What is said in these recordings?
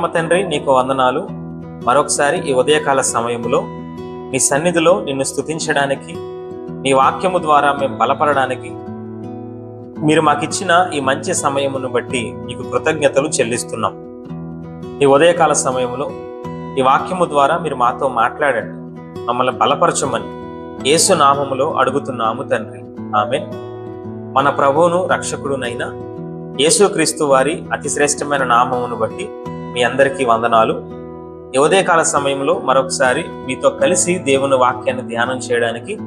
పరమ తండ్రి నీకు వందనాలు. మరొకసారి ఈ ఉదయకాల సమయంలో నీ సన్నిధిలో నిన్ను స్తుతించడానికి నీ వాక్యము ద్వారా మేము బలపడడానికి మీరు మాకిచ్చిన ఈ మంచి సమయమును బట్టి నీకు కృతజ్ఞతలు చెల్లిస్తున్నాం. ఈ ఉదయకాల సమయంలో ఈ వాక్యము ద్వారా మీరు మాతో మాట్లాడండి. మమ్మల్ని బలపరచమని యేసు నామములో అడుగుతున్నాము తండ్రి. ఆమె మన ప్రభువును రక్షకుడునైన యేసుక్రీస్తు వారి అతి శ్రేష్టమైన నామమును బట్టి మీ అందరికీ వందనాలు. ఈ ఉదయకాల సమయంలో మరొకసారి మీతో కలిసి దేవుని వాక్యాన్ని ధ్యానం చేయడానికి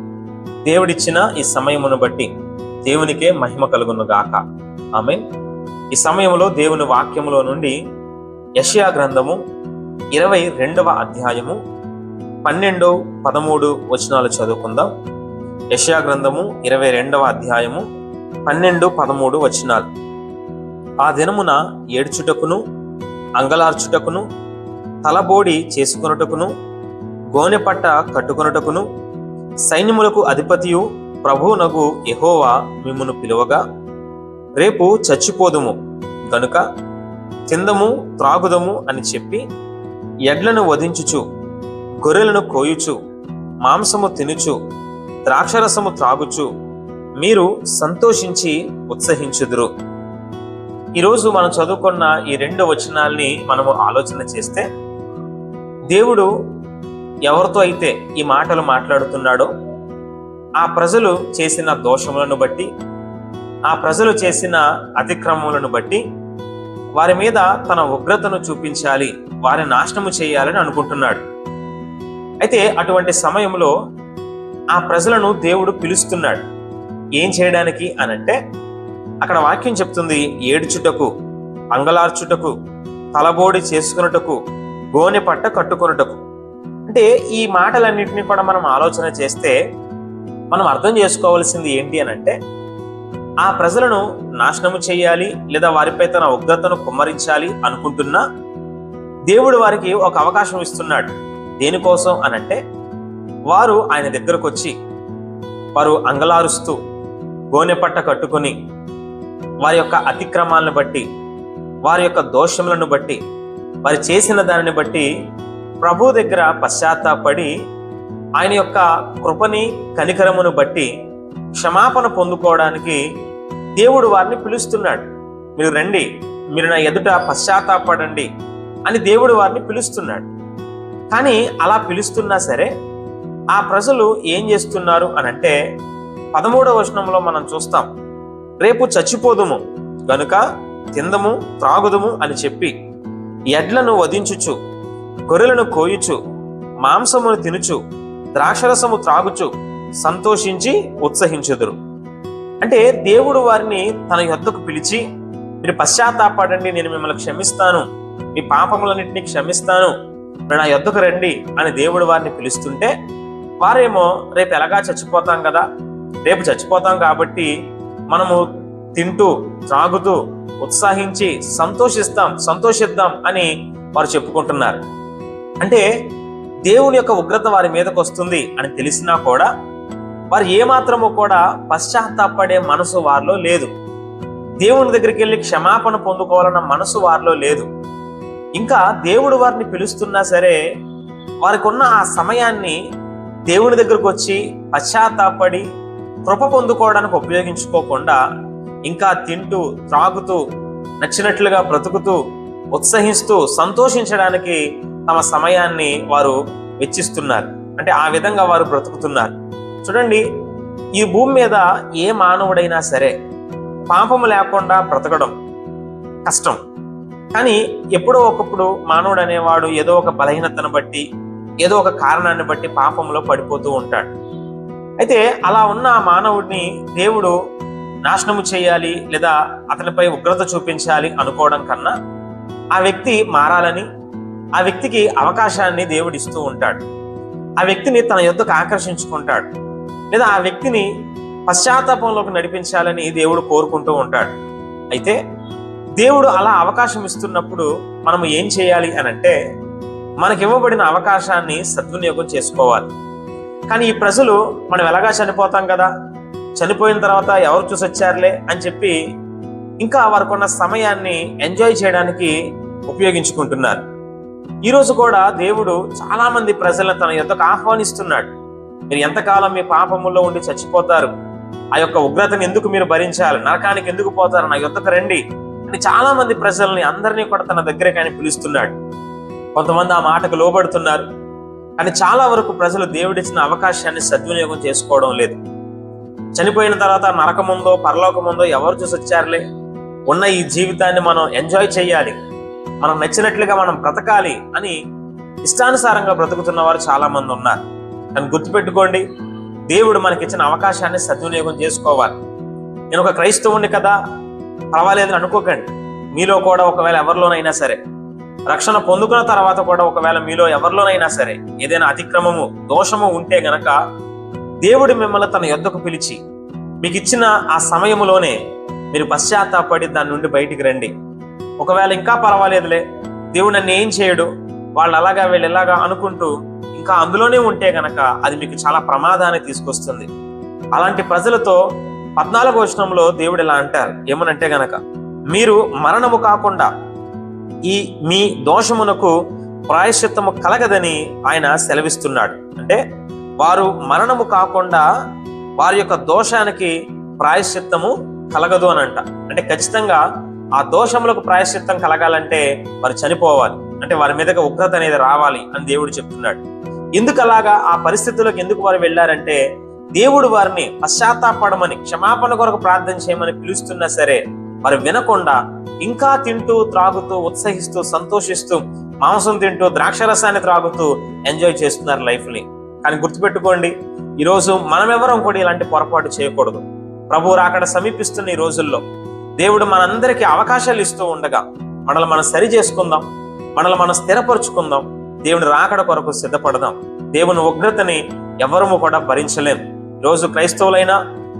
దేవుడిచ్చిన ఈ సమయమును బట్టి దేవునికే మహిమ కలుగును గాక. ఆమె ఈ సమయంలో దేవుని వాక్యములో నుండి యషియా గ్రంథము ఇరవై రెండవ అధ్యాయము పన్నెండు పదమూడు వచనాలు చదువుకుందాం. యషియా గ్రంథము ఇరవై రెండవ అధ్యాయము పన్నెండు పదమూడు వచనాలు. ఆ దినమున ఏడ్చుటకును అంగలార్చుటకును తలబోడి చేసుకొనుటకును గోనెపట్ట కట్టుకొనుటకును సైన్యములకు అధిపతియు ప్రభువునగు ఎహోవా మిమ్మును పిలువగా రేపు చచ్చిపోదుము గనుక తిందము త్రాగుదము అని చెప్పి ఎడ్లను వధించుచు గొర్రెలను కోయుచు మాంసము తినుచు ద్రాక్షరసము త్రాగుచు మీరు సంతోషించి ఉత్సహించుదురు. ఈరోజు మనం చదువుకున్న ఈ రెండు వచనాల్ని మనము ఆలోచన చేస్తే దేవుడు ఎవరితో అయితే ఈ మాటలు మాట్లాడుతున్నాడో ఆ ప్రజలు చేసిన దోషములను బట్టి ఆ ప్రజలు చేసిన అతిక్రమములను బట్టి వారి మీద తన ఉగ్రతను చూపించాలి వారి నాశనము చేయాలని అనుకుంటున్నాడు. అయితే అటువంటి సమయంలో ఆ ప్రజలను దేవుడు పిలుస్తున్నాడు. ఏం చేయడానికి అనంటే అక్కడ వాక్యం చెప్తుంది ఏడుచుటకు అంగలార్చుటకు తలబోడి చేసుకున్నటకు గోనె పట్ట కట్టుకొనుటకు. అంటే ఈ మాటలన్నింటినీ కూడా మనం ఆలోచన చేస్తే మనం అర్థం చేసుకోవాల్సింది ఏంటి అని అంటే ఆ ప్రజలను నాశనము చేయాలి లేదా వారిపై తన ఉగ్రతను కుమ్మరించాలి అనుకుంటున్నా దేవుడు వారికి ఒక అవకాశం ఇస్తున్నాడు. దేనికోసం అనంటే వారు ఆయన దగ్గరకు వచ్చి వారు అంగలారుస్తూ గోనె పట్ట కట్టుకొని వారి యొక్క అతిక్రమాలను బట్టి వారి యొక్క దోషములను బట్టి వారు చేసిన దానిని బట్టి ప్రభు దగ్గర పశ్చాత్తాపడి ఆయన యొక్క కృపని కనికరమును బట్టి క్షమాపణ పొందుకోవడానికి దేవుడు వారిని పిలుస్తున్నాడు. మీరు రండి మీరు నా ఎదుట పశ్చాత్తాపడండి అని దేవుడు వారిని పిలుస్తున్నాడు. కానీ అలా పిలుస్తున్నా సరే ఆ ప్రజలు ఏం చేస్తున్నారు అని అంటే పదమూడవ వచనంలో మనం చూస్తాం. రేపు చచ్చిపోదుము గనుక తిందము త్రాగుదుము అని చెప్పి ఎడ్లను వధించుచు గొర్రెలను కోయుచు మాంసమును తినుచు ద్రాక్షరసము త్రాగుచు సంతోషించి ఉత్సహించుదురు. అంటే దేవుడు వారిని తన యొద్దకు పిలిచి మీరు పశ్చాత్తాపడండి నేను మిమ్మల్ని క్షమిస్తాను మీ పాపములన్నింటినీ క్షమిస్తాను మీరు నా యొద్దకు రండి అని దేవుడు వారిని పిలుస్తుంటే వారేమో రేపు ఎలాగా చచ్చిపోతాం కదా రేపు చచ్చిపోతాం కాబట్టి మనము తింటూ త్రాగుతూ ఉత్సాహించి సంతోషిస్తాం సంతోషిద్దాం అని వారు చెప్పుకుంటున్నారు. అంటే దేవుని యొక్క ఉగ్రత వారి మీదకు వస్తుంది అని తెలిసినా కూడా వారు ఏమాత్రము కూడా పశ్చాత్తాపడే మనసు వారిలో లేదు. దేవుని దగ్గరికి వెళ్ళి క్షమాపణ పొందుకోవాలన్న మనసు వారిలో లేదు. ఇంకా దేవుడు వారిని పిలుస్తున్నా సరే వారికి ఉన్న ఆ సమయాన్ని దేవుని దగ్గరకు వచ్చి పశ్చాత్తాపడి కృప పొందుకోవడానికి ఉపయోగించుకోకుండా ఇంకా తింటూ త్రాగుతూ నచ్చినట్లుగా బ్రతుకుతూ ఉత్సహిస్తూ సంతోషించడానికి తమ సమయాన్ని వారు వెచ్చిస్తున్నారు. అంటే ఆ విధంగా వారు బ్రతుకుతున్నారు. చూడండి ఈ భూమి మీద ఏ మానవుడైనా సరే పాపము లేకుండా బ్రతకడం కష్టం. కానీ ఎప్పుడో ఒకప్పుడు మానవుడు అనేవాడు ఏదో ఒక బలహీనతను బట్టి ఏదో ఒక కారణాన్ని బట్టి పాపంలో పడిపోతూ ఉంటాడు. అయితే అలా ఉన్న ఆ మానవుడిని దేవుడు నాశనము చేయాలి లేదా అతనిపై ఉగ్రత చూపించాలి అనుకోవడం కన్నా ఆ వ్యక్తి మారాలని ఆ వ్యక్తికి అవకాశాన్ని దేవుడు ఇస్తూ ఉంటాడు. ఆ వ్యక్తిని తన యొద్దకు ఆకర్షించుకుంటాడు లేదా ఆ వ్యక్తిని పశ్చాత్తాపంలోకి నడిపించాలని దేవుడు కోరుకుంటూ ఉంటాడు. అయితే దేవుడు అలా అవకాశం ఇస్తున్నప్పుడు మనం ఏం చేయాలి అని అంటే మనకి ఇవ్వబడిన అవకాశాన్ని సద్వినియోగం చేసుకోవాలి. కానీ ఈ ప్రజలు మనం ఎలాగా చనిపోతాం కదా? చనిపోయిన తర్వాత ఎవరు చూసి వచ్చారులే అని చెప్పి ఇంకా వారికి ఉన్న సమయాన్ని ఎంజాయ్ చేయడానికి ఉపయోగించుకుంటున్నారు. ఈరోజు కూడా దేవుడు చాలామంది ప్రజలను తన యొద్దకు ఆహ్వానిస్తున్నాడు. మీరు ఎంతకాలం మీ పాపముల్లో ఉండి చచ్చిపోతారు? ఆ యొక్క ఉగ్రతను ఎందుకు మీరు భరించాలి? నరకానికి ఎందుకు పోతారు? నా యొద్దకు రండి అని చాలామంది ప్రజల్ని అందరినీ కూడా తన దగ్గరికి ఆయన పిలుస్తున్నాడు. కొంతమంది ఆ మాటకు లోబడుతున్నారు. కానీ చాలా వరకు ప్రజలు దేవుడిచ్చిన అవకాశాన్ని సద్వినియోగం చేసుకోవడం లేదు. చనిపోయిన తర్వాత నరకముందో పరలోకముందో ఎవరు చూసి వచ్చారులే? ఉన్న ఈ జీవితాన్ని మనం ఎంజాయ్ చేయాలి. మనం నచ్చినట్లుగా మనం బ్రతకాలి అని ఇష్టానుసారంగా బ్రతుకుతున్న వారు చాలా మంది ఉన్నారు. కానీ గుర్తుపెట్టుకోండి దేవుడు మనకిచ్చిన అవకాశాన్ని సద్వినియోగం చేసుకోవాలి. నేను ఒక క్రైస్తవుని కదా? పర్వాలేదు అనుకోకండి. మీలో కూడా ఒకవేళ ఎవరిలోనైనా సరే. రక్షణ పొందుకున్న తర్వాత కూడా ఒకవేళ మీలో ఎవరిలోనైనా సరే ఏదైనా అతిక్రమము దోషము ఉంటే గనక దేవుడు మిమ్మల్ని తన యొద్దకు పిలిచి మీకు ఇచ్చిన ఆ సమయములోనే మీరు పశ్చాత్తాపడి దాని నుండి బయటికి రండి. ఒకవేళ ఇంకా పర్వాలేదులే దేవుడు నన్ను ఏం చేయడు? వాళ్ళు అలాగా వీళ్ళు ఇలాగా అనుకుంటూ ఇంకా అందులోనే ఉంటే గనక అది మీకు చాలా ప్రమాదాన్ని తీసుకొస్తుంది. అలాంటి ప్రజలతో పద్నాలుగో వచనంలో దేవుడు ఇలా అంటారు. ఏమనంటే గనక మీరు మరణము కాకుండా ఈ మీ దోషమునకు ప్రాయశ్చిత్తము కలగదని ఆయన సెలవిస్తున్నాడు. అంటే వారు మరణము కాకుండా వారి యొక్క దోషానికి ప్రాయశ్చిత్తము కలగదు అని అంట అంటే ఖచ్చితంగా ఆ దోషములకు ప్రాయశ్చిత్తం కలగాలంటే వారు చనిపోవాలి. అంటే వారి మీదకి ఉగ్రత అనేది రావాలి అని దేవుడు చెప్తున్నాడు. ఎందుకు అలాగా ఆ పరిస్థితులకు ఎందుకు వారు వెళ్ళారంటే దేవుడు వారిని పశ్చాత్తాపడమని క్షమాపణ కొరకు ప్రార్థన చేయమని పిలుస్తున్నా సరే మరి వినకుండా ఇంకా తింటూ త్రాగుతూ ఉత్సహిస్తూ సంతోషిస్తూ మాంసం తింటూ ద్రాక్షరసాన్ని త్రాగుతూ ఎంజాయ్ చేస్తున్నారు లైఫ్ని కానీ గుర్తుపెట్టుకోండి ఈరోజు మనమెవరం కూడా ఇలాంటి పొరపాటు చేయకూడదు. ప్రభు రాకడ సమీపిస్తున్న ఈ రోజుల్లో దేవుడు మనందరికీ అవకాశాలు ఇస్తూ ఉండగా మనల్ని మనం సరి చేసుకుందాం మనల్ని మనం స్థిరపరుచుకుందాం దేవుని రాకడ కొరకు సిద్ధపడదాం. దేవుని ఉగ్రతని ఎవరము కూడా భరించలేం. రోజు క్రైస్తవులైనా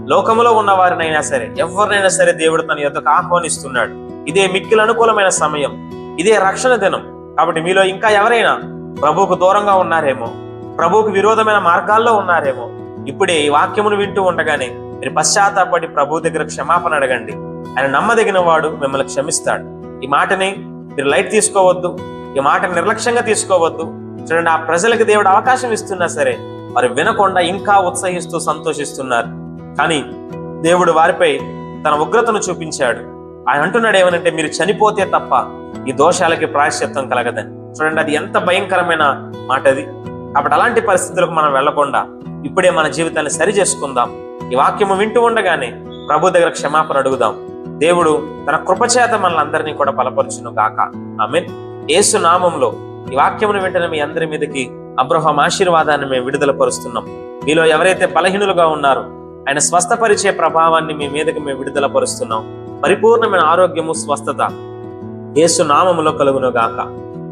లోకములో ఉన్న వారినైనా సరే ఎవరినైనా సరే దేవుడు తన యొక్కకు ఆహ్వానిస్తున్నాడు. ఇదే మిక్కిల అనుకూలమైన సమయం. ఇదే రక్షణ దినం. కాబట్టి మీలో ఇంకా ఎవరైనా ప్రభువుకు దూరంగా ఉన్నారేమో ప్రభువుకు విరోధమైన మార్గాల్లో ఉన్నారేమో ఇప్పుడే ఈ వాక్యమును వింటూ ఉండగానే మీరు పశ్చాత్తాపడి ప్రభు దగ్గర క్షమాపణ అడగండి. ఆయన నమ్మదగిన వాడు మిమ్మల్ని క్షమిస్తాడు. ఈ మాటని మీరు లైట్ తీసుకోవద్దు ఈ మాటని నిర్లక్ష్యంగా తీసుకోవద్దు. చూడండి ఆ ప్రజలకు దేవుడు అవకాశం ఇస్తున్నా సరే వారు వినకుండా ఇంకా ఉత్సహిస్తూ సంతోషిస్తున్నారు. కానీ దేవుడు వారిపై తన ఉగ్రతను చూపించాడు. ఆయన అంటున్నాడు ఏమనంటే మీరు చనిపోతే తప్ప ఈ దోషాలకి ప్రాయశ్చిత్తం కలగదని. చూడండి అది ఎంత భయంకరమైన మాట అది. కాబట్టి అలాంటి పరిస్థితులకు మనం వెళ్ళకుండా ఇప్పుడే మన జీవితాన్ని సరి చేసుకుందాం. ఈ వాక్యము వింటూ ఉండగానే ప్రభు దగ్గర క్షమాపణ అడుగుదాం. దేవుడు తన కృపచేత మనల్ని అందరినీ కూడా బలపరుచును గాక. ఆమె యేసు నామంలో ఈ వాక్యమును వెంటనే మీ అందరి మీదకి అబ్రహం ఆశీర్వాదాన్ని మేము విడుదల పరుస్తున్నాం. మీలో ఎవరైతే బలహీనులుగా ఉన్నారో ఆయన స్వస్థపరిచే ప్రభావాన్ని మీ మీదకి మేము విడుదల పరుస్తున్నాం పరిపూర్ణమైన ఆరోగ్యము స్వస్థత. యేసు నామములో కలుగును గాక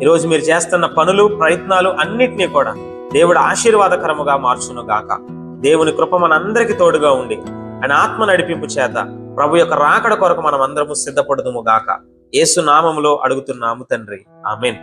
ఈరోజు మీరు చేస్తున్న పనులు ప్రయత్నాలు అన్నిటినీ కూడా దేవుడు ఆశీర్వాదకరముగా మార్చును గాక దేవుని కృప మనందరికీ తోడుగా ఉండి ఆయన ఆత్మ నడిపింపు చేత ప్రభు యొక్క రాకడ కొరకు మనం అందరము సిద్ధపడదుము గాక. యేసు నామములో అడుగుతున్నాము తండ్రి. ఆమెన్.